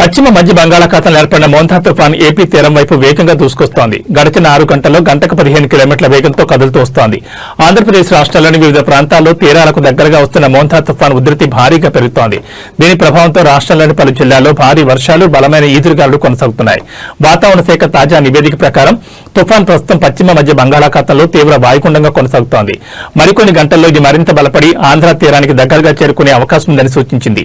పశ్చిమ మధ్య బంగాళాఖాతంలో ఏర్పడిన మోంతా తుఫాన్ ఏపీ తీరం వైపు వేగంగా దూసుకొస్తోంది. గడిచిన ఆరు గంటల్లో గంటకు పదిహేను కిలోమీటర్ల వేగంతో కదులుతూ వస్తోంది. ఆంధ్రప్రదేశ్ రాష్ట్రాల్లోని వివిధ ప్రాంతాల్లో తీరాలకు దగ్గరగా వస్తున్న మోంతా తుఫాన్ ఉధృతి భారీగా పెరుగుతోంది. దీని ప్రభావంతో రాష్ట్రంలోని పలు జిల్లాల్లో భారీ వర్షాలు బలమైన ఈదురుగాలు కొనసాగుతున్నాయి. వాతావరణ శాఖ తాజా నివేదిక ప్రకారం తుఫాన్ ప్రస్తుతం పశ్చిమ మధ్య బంగాళాఖాతంలో తీవ్ర వాయుగుండంగా కొనసాగుతోంది. మరికొన్ని గంటల్లో ఇది మరింత బలపడి ఆంధ్ర తీరానికి దగ్గరగా చేరుకునే అవకాశం ఉందని సూచించింది.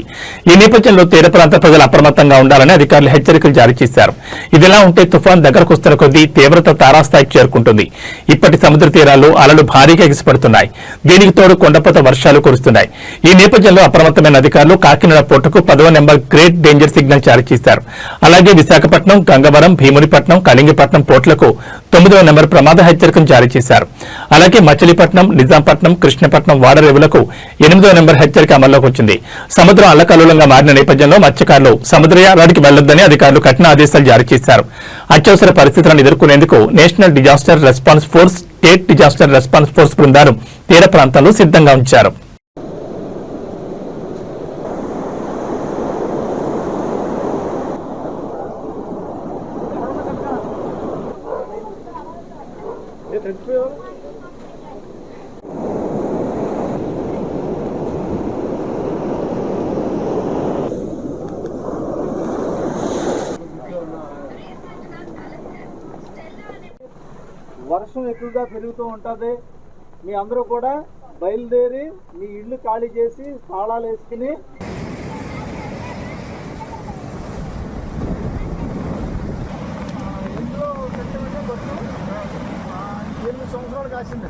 ఈ నేపథ్యంలో తీర ప్రాంత ప్రజలు అప్రమత్తంగా ఉండాలని అధికారులు హెచ్చరికలు జారీ చేశారు. ఇదిలా ఉంటే తుఫాన్ దగ్గరకు వస్తున్న కొద్దీ తీవ్రత తారాస్థాయికి చేరుకుంటుంది. ఇప్పటి సముద్ర తీరాల్లో అలలు భారీగా ఎగిసిపడుతున్నాయి. దీనికి తోడు కొండపోత వర్షాలు కురుస్తున్నాయి. ఈ నేపథ్యంలో అప్రమత్తమైన అధికారులు కాకినాడ పోర్టుకు పదవ నెంబర్ గ్రేట్ డేంజర్ సిగ్నల్ జారీ చేశారు. అలాగే విశాఖపట్నం గంగవరం భీమునిపట్నం కళింగపట్నం పోర్టులకు తొమ్మిదవ నెంబర్ ప్రమాద హెచ్చరికను జారీ చేశారు. అలాగే మచిలీపట్నం నిజాంపట్నం కృష్ణపట్నం వాడరేవులకు ఎనిమిదవ నెంబర్ హెచ్చరిక అమల్లోకి వచ్చింది. సముద్రం అల్లకల్లోలంగా మారిన నేపథ్యంలో మత్స్యకారులు కార్యాలయానికి వెళ్ళొద్దని అధికారులు కఠిన ఆదేశాలు జారీ చేశారు. అత్యవసర పరిస్థితులను ఎదుర్కొనేందుకు National Disaster Response Force State Disaster Response Force బృందాలు తీర ప్రాంతాల్లో సిద్ధంగా ఉంచారు. వర్షం ఎక్కువగా పెరుగుతూ ఉంటుంది. మీ అందరూ కూడా బయలుదేరి మీ ఇల్లు ఖాళీ చేసి తాళాలు వేసుకుని ఇంట్లో కొంచెం, ఎనిమిది సంవత్సరాలు కాసింది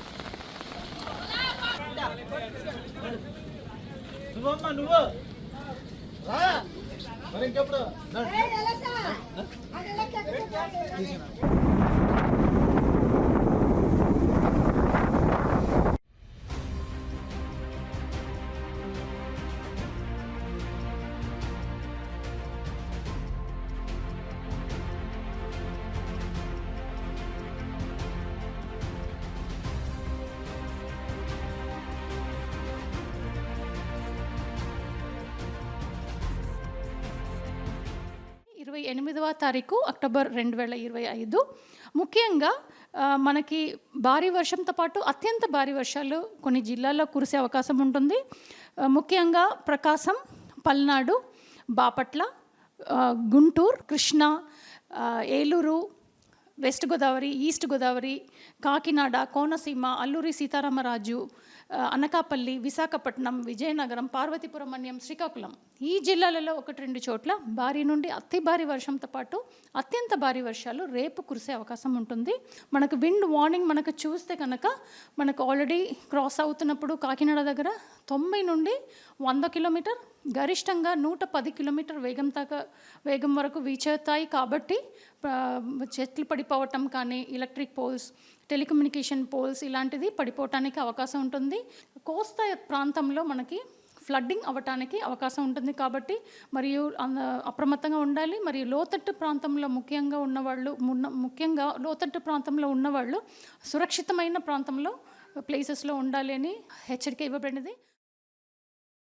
నువ్వమ్మా నువ్వు. రా. మరి ఇంకెప్పుడు? ఇరవై ఎనిమిదవ తారీఖు అక్టోబర్ రెండు వేల ఇరవై ఐదు. ముఖ్యంగా మనకి భారీ వర్షంతో పాటు అత్యంత భారీ వర్షాలు కొన్ని జిల్లాల్లో కురిసే అవకాశం ఉంటుంది. ముఖ్యంగా ప్రకాశం పల్నాడు బాపట్ల గుంటూరు కృష్ణా ఏలూరు వెస్ట్ గోదావరి ఈస్ట్ గోదావరి కాకినాడ కోనసీమ అల్లూరి సీతారామరాజు అనకాపల్లి విశాఖపట్నం విజయనగరం పార్వతీపురం మన్యం శ్రీకాకుళం. ఈ జిల్లాలలో ఒకటి రెండు చోట్ల భారీ నుండి అతి భారీ వర్షంతో పాటు అత్యంత భారీ వర్షాలు రేపు కురిసే అవకాశం ఉంటుంది. మనకు విండ్ వార్నింగ్ మనకు చూస్తే కనుక మనకు ఆల్రెడీ క్రాస్ అవుతున్నప్పుడు కాకినాడ దగ్గర తొంభై నుండి వంద కిలోమీటర్ గరిష్టంగా నూట పది కిలోమీటర్ వేగం దాకా వేగం వరకు వీచేతాయి కాబట్టి చెట్లు పడిపోవటం కానీ ఎలక్ట్రిక్ పోల్స్ టెలికమ్యూనికేషన్ పోల్స్ ఇలాంటిది పడిపోవటానికి అవకాశం ఉంటుంది. కోస్తా ప్రాంతంలో మనకి ఫ్లడ్డింగ్ అవ్వటానికి అవకాశం ఉంటుంది కాబట్టి మరియు అప్రమత్తంగా ఉండాలి. మరియు లోతట్టు ప్రాంతంలో ముఖ్యంగా ఉన్నవాళ్ళు మున్న ముఖ్యంగా లోతట్టు ప్రాంతంలో ఉన్నవాళ్ళు సురక్షితమైన ప్రాంతంలో ప్లేసెస్లో ఉండాలి అని హెచ్చరిక ఇవ్వబడినది.